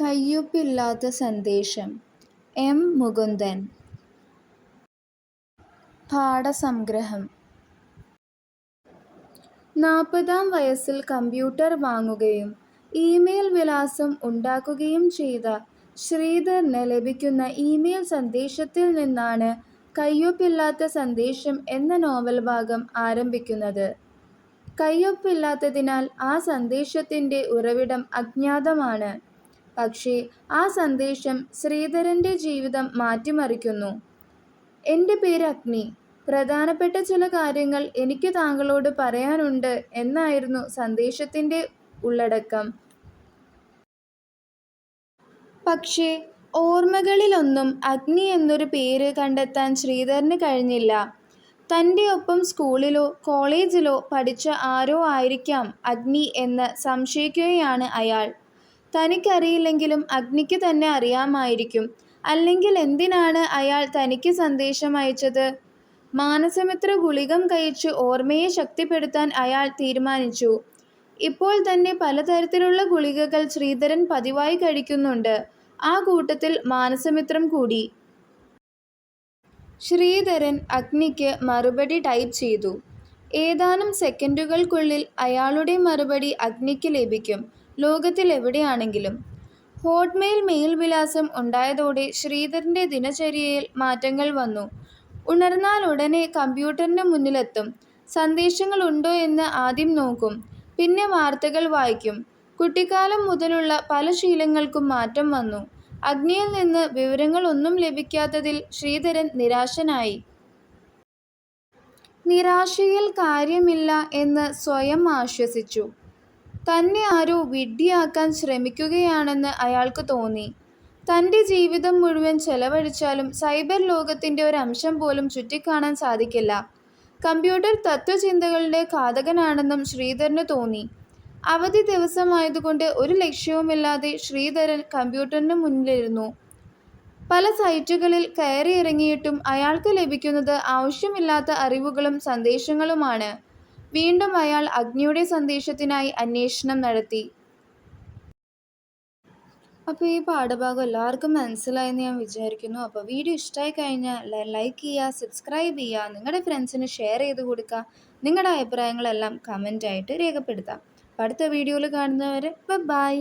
കയ്യൊപ്പില്ലാത്ത സന്ദേശം എം മുകുന്ദൻ പാഠസംഗ്രഹം നാൽപ്പതാം വയസ്സിൽ കമ്പ്യൂട്ടർ വാങ്ങുകയും ഇമെയിൽ വിലാസം ഉണ്ടാക്കുകയും ചെയ്ത ശ്രീധറിന് ലഭിക്കുന്ന ഇമെയിൽ സന്ദേശത്തിൽ നിന്നാണ് കയ്യൊപ്പില്ലാത്ത സന്ദേശം എന്ന നോവൽ ഭാഗം ആരംഭിക്കുന്നത്. കയ്യൊപ്പില്ലാത്തതിനാൽ ആ സന്ദേശത്തിന്റെ ഉറവിടം അജ്ഞാതമാണ്. പക്ഷേ ആ സന്ദേശം ശ്രീധരന്റെ ജീവിതം മാറ്റിമറിക്കുന്നു. എന്റെ പേര് അഗ്നി. പ്രധാനപ്പെട്ട ചില കാര്യങ്ങൾ എനിക്ക് താങ്കളോട് പറയാനുണ്ട് എന്നായിരുന്നു സന്ദേശത്തിന്റെ ഉള്ളടക്കം. പക്ഷേ ഓർമ്മകളിലൊന്നും അഗ്നി എന്നൊരു പേര് കണ്ടെത്താൻ ശ്രീധരന് കഴിഞ്ഞില്ല. തന്റെ ഒപ്പം സ്കൂളിലോ കോളേജിലോ പഠിച്ച ആരോ ആയിരിക്കാം അഗ്നി എന്ന് സംശയിക്കുകയാണ് അയാൾ. തനിക്കറിയില്ലെങ്കിലും അഗ്നിക്ക് തന്നെ അറിയാമായിരിക്കും. അല്ലെങ്കിൽ എന്തിനാണ് അയാൾ തനിക്ക് സന്ദേശം അയച്ചത്? മാനസമിത്ര ഗുളികം കഴിച്ച് ഓർമ്മയെ ശക്തിപ്പെടുത്താൻ അയാൾ തീരുമാനിച്ചു. ഇപ്പോൾ തന്നെ പലതരത്തിലുള്ള ഗുളികകൾ ശ്രീധരൻ പതിവായി കഴിക്കുന്നുണ്ട്. ആ കൂട്ടത്തിൽ മാനസമിത്രം കൂടി. ശ്രീധരൻ അഗ്നിക്ക് മറുപടി ടൈപ്പ് ചെയ്തു. ഏതാനും സെക്കൻഡുകൾക്കുള്ളിൽ അയാളുടെ മറുപടി അഗ്നിക്ക് ലഭിക്കും ലോകത്തിലെവിടെയാണെങ്കിലും. ഹോട്ട്മെയിൽ മെയിൽ വിലാസം ഉണ്ടായതോടെ ശ്രീധരന്റെ ദിനചര്യയിൽ മാറ്റങ്ങൾ വന്നു. ഉണർന്നാലുടനെ കമ്പ്യൂട്ടറിന് മുന്നിലെത്തും. സന്ദേശങ്ങൾ ഉണ്ടോ എന്ന് ആദ്യം നോക്കും. പിന്നെ വാർത്തകൾ വായിക്കും. കുട്ടിക്കാലം മുതലുള്ള പല ശീലങ്ങൾക്കും മാറ്റം വന്നു. അഗ്നിയിൽ നിന്ന് വിവരങ്ങളൊന്നും ലഭിക്കാത്തതിൽ ശ്രീധരൻ നിരാശനായി. നിരാശയിൽ കാര്യമില്ല എന്ന് സ്വയം ആശ്വസിച്ചു. തന്നെ ആരോ വിഡ്ഢിയാക്കാൻ ശ്രമിക്കുകയാണെന്ന് അയാൾക്ക് തോന്നി. തന്റെ ജീവിതം മുഴുവൻ ചെലവഴിച്ചാലും സൈബർ ലോകത്തിന്റെ അംശം പോലും ചുറ്റിക്കാണാൻ സാധിക്കില്ല. കമ്പ്യൂട്ടർ തത്വചിന്തകളുടെ ഘാതകനാണെന്നും ശ്രീധരന് തോന്നി. അവധി ദിവസമായതുകൊണ്ട് ഒരു ലക്ഷ്യവുമില്ലാതെ ശ്രീധരൻ കമ്പ്യൂട്ടറിന് മുന്നിലിരുന്നു. പല സൈറ്റുകളിൽ കയറിയിറങ്ങിയിട്ടും അയാൾക്ക് ലഭിക്കുന്നത് ആവശ്യമില്ലാത്ത അറിവുകളും സന്ദേശങ്ങളുമാണ്. വീണ്ടും അയാൾ അഗ്നിയുടെ സന്ദേശത്തിനായി അന്വേഷണം നടത്തി. അപ്പോൾ ഈ പാഠഭാഗം എല്ലാവർക്കും മനസ്സിലായെന്ന് ഞാൻ വിചാരിക്കുന്നു. അപ്പോൾ വീഡിയോ ഇഷ്ടമായി കഴിഞ്ഞാൽ ലൈക്ക് ചെയ്യുക, സബ്സ്ക്രൈബ് ചെയ്യുക, നിങ്ങളുടെ ഫ്രണ്ട്സിന് ഷെയർ ചെയ്ത് കൊടുക്കുക. നിങ്ങളുടെ അഭിപ്രായങ്ങളെല്ലാം കമന്റ് ആയിട്ട് രേഖപ്പെടുത്താം. അടുത്ത വീഡിയോയിൽ കാണുന്നതുവരെ ബൈ.